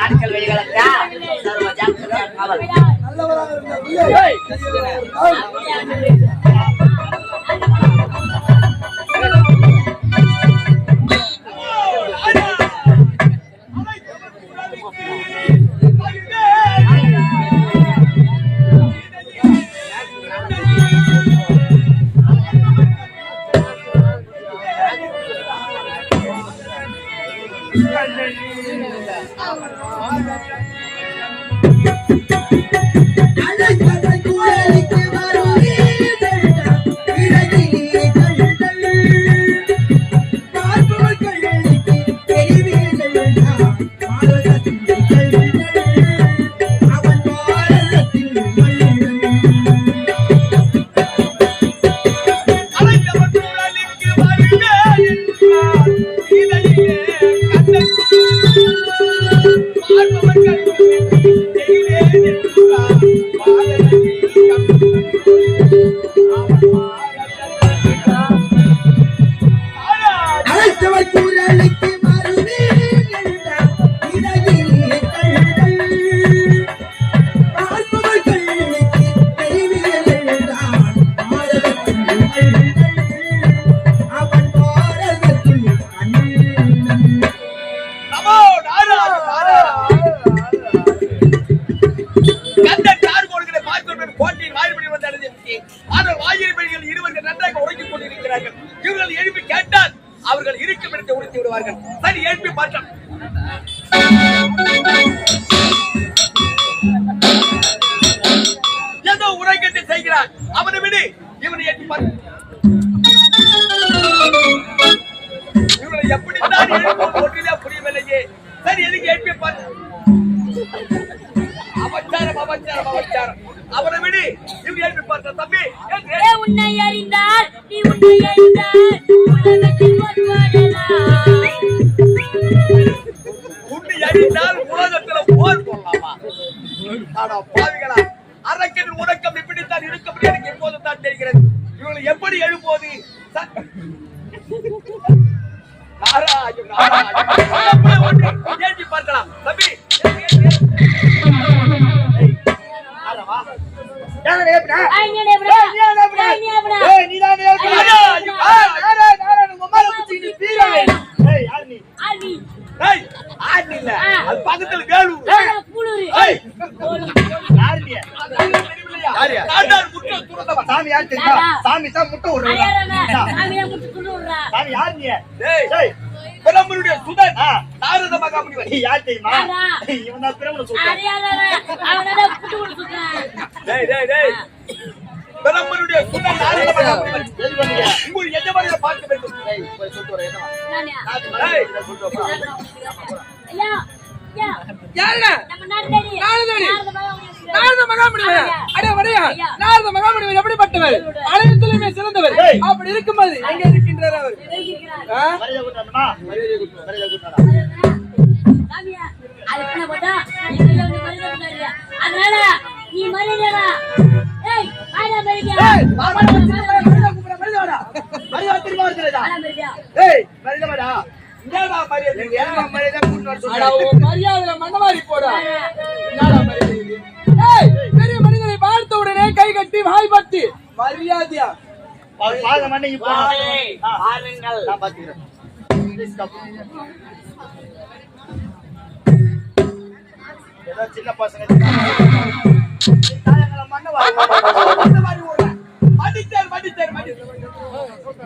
ஆட்கள் காவல். நல்லவராக இருந்த வந்து அடைந்திருக்கேன். ஆனால் வாயில்படிகள் இருவர்கள் நன்றாக உறங்கிக் கொண்டிருக்கிறார்கள். இவர்கள் எழுப்பி கேட்டால் அவர்கள் இருக்கும் இடத்தை உடுத்தி விடுவார்கள். சரி எழுப்பி பார்த்தோம் ஏதோ உரைக்கட்டு செய்கிறான் அவனை விடு. இவனை எட்டி பார்த்து இவனை எப்படி தான் புரியவில்லையே. சரி எதுக்கு எழுப்பி பார்த்து விடு. இவன் எழுப்பி பார்த்த தம்பி உன்னை அறிந்தால் நீ உன்னை அறிந்தால் உலகத்தில் ஒருவனேதான். உன்னை அடித்தால் உலகத்துல போர் போடலாமா ஆனா பாவிகளா. அரக்கன் உறக்கம் இப்படித்தான் இருக்க முடியும் எனக்கு எப்போதும் தான் தெரிகிறது. இவங்களை எப்படி எழுப்புவது? ச- நாராயண், பார்க்கலாம். தம்பி முற்றம் துறந்தவன். சாமி யார் தெரியுமா? யாரா? சாமி தான் முட்டை துள்ளுடுறா. சாமி யார் நீ? பிரம்மனுடைய சுதன். நாரத மகாமுனிவர் நீ யார் தெரியுமா? இவன் தான் பிரம்மனை சொல்றான். டேய் டேய் டேய் பிரம்மனுடைய எது பண்ணீங்க? உங்கள் எஜமானரை பார்க்க வேண்டும் ஏய், போய் சொல்லிட்டு வரேன், என்னவா? நானே. ஏய், ஐயா, ஐயா, யாருடா? நம்ம நாட்டுலடி. நாடுதடி. நாரத மகாமுனிவர். நாரத மகாமுனிவர். ஐயா. அடே வடையா, ஐயா. நாரத மகாமுனிவர் எப்படிப்பட்டவர்? அனைத்திலுமே சிறந்தவர். அப்படி இருக்கும்போது எங்க இருக்கின்றார் அவர்? மரியாதை கொடுத்தானுமா? மரியாதை கொடுத்தானா? மரியாதையா? பாதம் அன்னைக்கு பாருங்கள். நான் பாத்துக்கிறேன். ஏதோ சின்ன பசங்க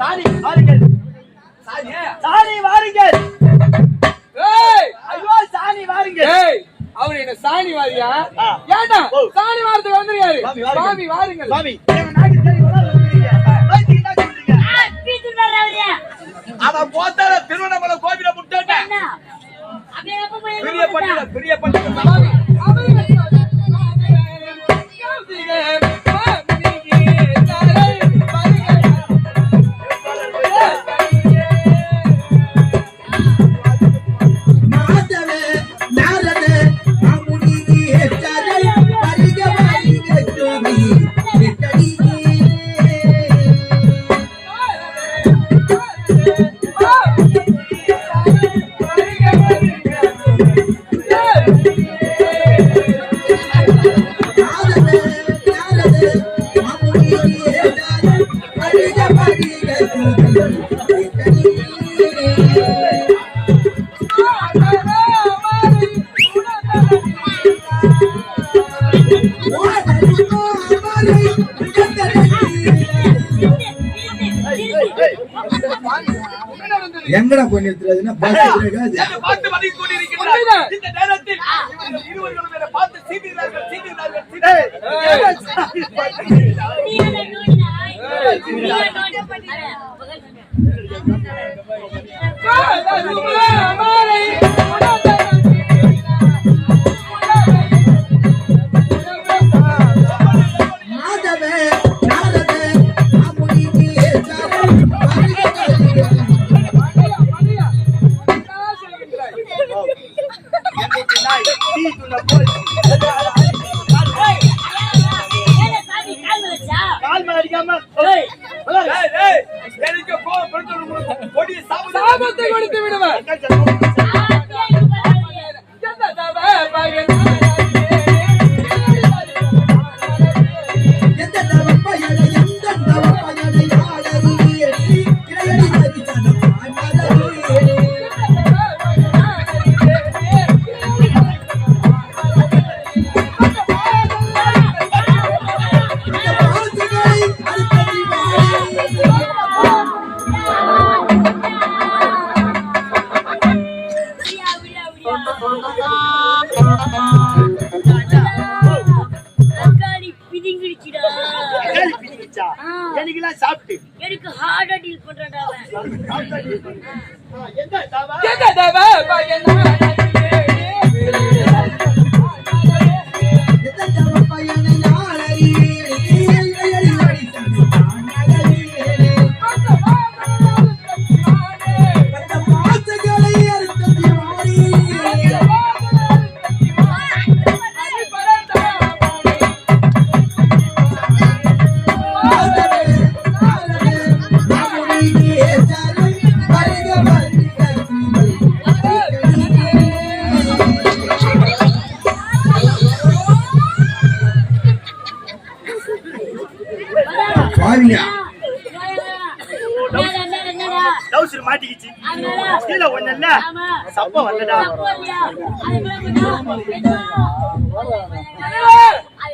சாணி வாருங்கள் வாருங்கள் ஐயோ ஏய் அவர் என்ன சாணி வாரியா. ஏண்டா? ஓ. சாணி வாரத்துக்கு வந்துருக்காரு. சாமி வாருங்கள். சாமி அவன் போத்தால திருவண்ணாமலை கோவில முட்டேன் பெரிய போட்டா? பட்டியல பெரிய பட்டியல Yeah. எங்கடா போய் நிறுத்துறதுன்னா பஸ் பார்த்து. இந்த நேரத்தில் இருவர்களும் என்னை பார்த்து சீண்டுகிறார்கள். நீ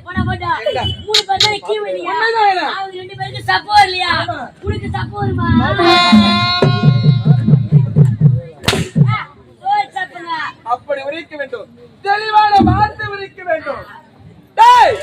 போனா போட்டா. மூணு பேர் தானே? உண்மைதான் என்ன? அவங்க ரெண்டு பேருக்கு சப்போ இல்லையா? உனக்கு சப்போ வருமா அப்படி உரைக்க வேண்டும். தெளிவான வார்த்தை உரைக்க வேண்டும். டேய்!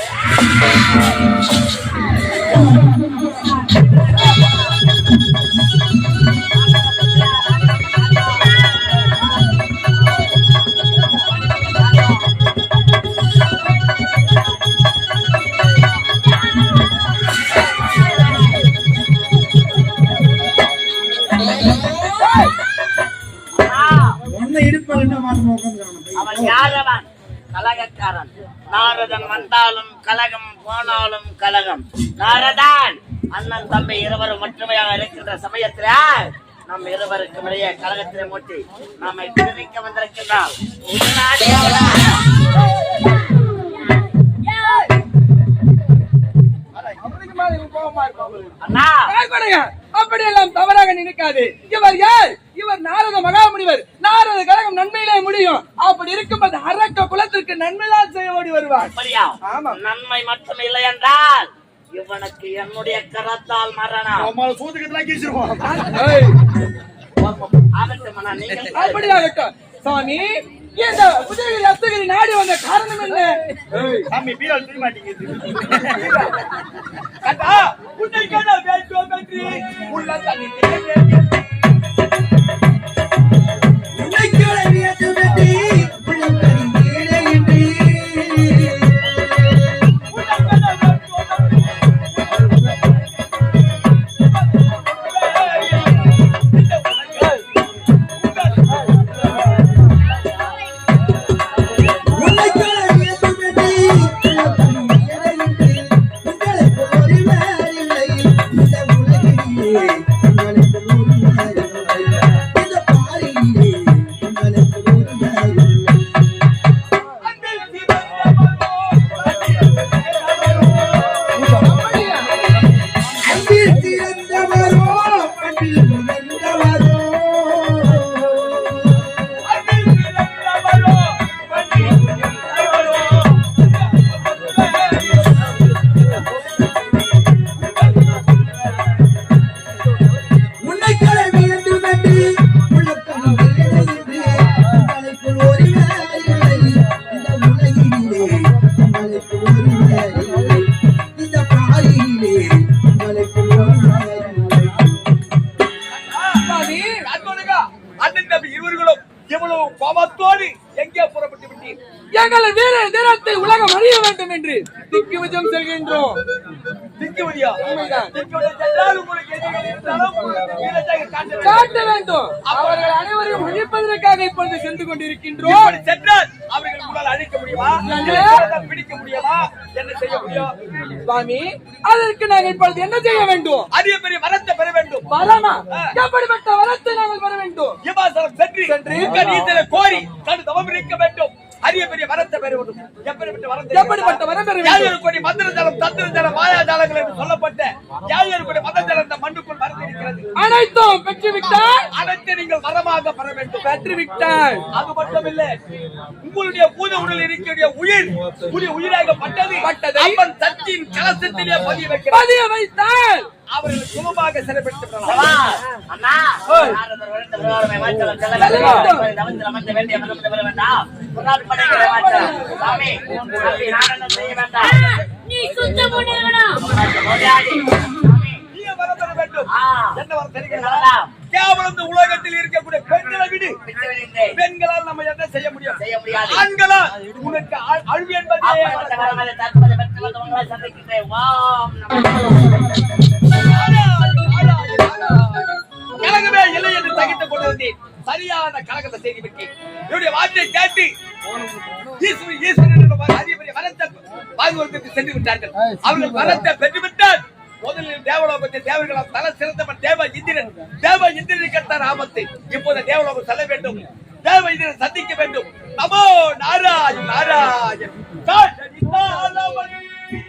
நாரதன் வந்தாலும் கலகம் போனாலும் கலகம். நாரதான்! அண்ணன் தம்பி இருவரும் ஒற்றுமையாக இருக்கின்ற சமயத்துல நம் இருவருக்கும் இடையே கழகத்திலே மூட்டி நம்மை பிரிக்க வந்திருக்கின்றார். அண்ணா! அப்படியெல்லாம் தவறாக நினைக்காது. இவர் யார் இவர் நாரத மகாமுனிவர். நாரத கழகம் நன்மையிலே முடியும். அப்படி இருக்கும்போது அரக்க குலத்திற்கு நன்மைதான் செய்ய ஓடி வருவார். ஆமா. நன்மை மட்டும் இல்லை என்றால் இவனுக்கு என்னுடைய கரத்தால் மரணம். அம்மா சூதுக்கத்துல கீச்சிருவோம் அப்படியாகட்டும். சாமி இந்த உதயகிரி அத்தகிரி நாடி வந்த காரணம் என்ன? ஏய், சாமி பீரால் துணி மாட்டிக்கிது. உங்களுக்கு வீரத்தை காட்ட வேண்டும். அவர்கள் அனைவரையும் அழிப்பதற்காக இப்பொழுது சென்று கொண்டிருக்கின்றோம். சென்றால் அவர்கள் உங்களால் அழிக்க முடியுமா? பிடிக்க முடியுமா? என்ன செய்ய முடியும்? சுவாமி அதற்கு நாங்கள் இப்பொழுது என்ன செய்ய வேண்டும்? அதிக பெரிய வரத்தை பெற வேண்டும். வரமா? எப்படிப்பட்ட வரத்தை நாங்கள் வர வேண்டும்? சென்று கோரி தன் தவம் இருக்க வேண்டும். அரிய பெரிய வரத்தை பெற வேண்டும். எப்படிப்பட்ட வரத்தை எப்படிப்பட்ட வரம் பெற? யாழ் கோடி மந்திர ஜலம் தந்திர ஜலம் மாயா ஜாலங்கள் என்று சொல்லப்பட்ட யாழ் கோடி மந்திர ஜலம் இந்த மண்ணுக்குள் மறந்திருக்கிறது அனைத்தும் பெற்று விட்டால் அனைத்து நீங்கள் வரமாக பெற வேண்டும். பெற்று விட்டால் அது மட்டும் இல்ல உங்களுடைய பூத உடல் இருக்கக்கூடிய உயிர் உரிய உயிராகப்பட்டது. பட்டதை அம்மன் சக்தியின் கலசத்திலே பதிய வைக்கிறது பதிய வைத்தால் அவர்கள் சுகமாக சிறைப்படுத்த சவா, அண்ணா. நீ சுத்த முடியணும் மோதியாடி. சாமி, நீ வரம் பெற வேண்டும். ஆ, என்ன வரம் தெரிகிறதா? சொல்லலாம். கேவலம் உலகத்தில் இருக்கக்கூடிய பெண்களை விடு. பெண்களால் நம்ம என்ன செய்ய முடியும் செய்ய முடியாது. ஆண்களா உனக்கு அழிவு என்பதே கழகமே இல்லை என்று தகித்துக் கொண்டிருந்தேன். சரியான கழகத்தை செய்து விட்டேன். என்னுடைய வார்த்தையை கேட்டு ஈஸ்வரன் வரத்தை பாதுகாப்புக்கு சென்று விட்டார்கள். அவர்கள் வரத்தை முதலில் தேவலோகத்தில் தேவர்களால் தலை சிறந்தவன் தேவ இந்திரன். தேவ இந்திரனுக்கத்தான் ஆபத்து. இப்போது தேவலோகம் செல்ல வேண்டும். தேவ இந்திரன் சந்திக்க வேண்டும். நமோ நாராயண் நாராயண்.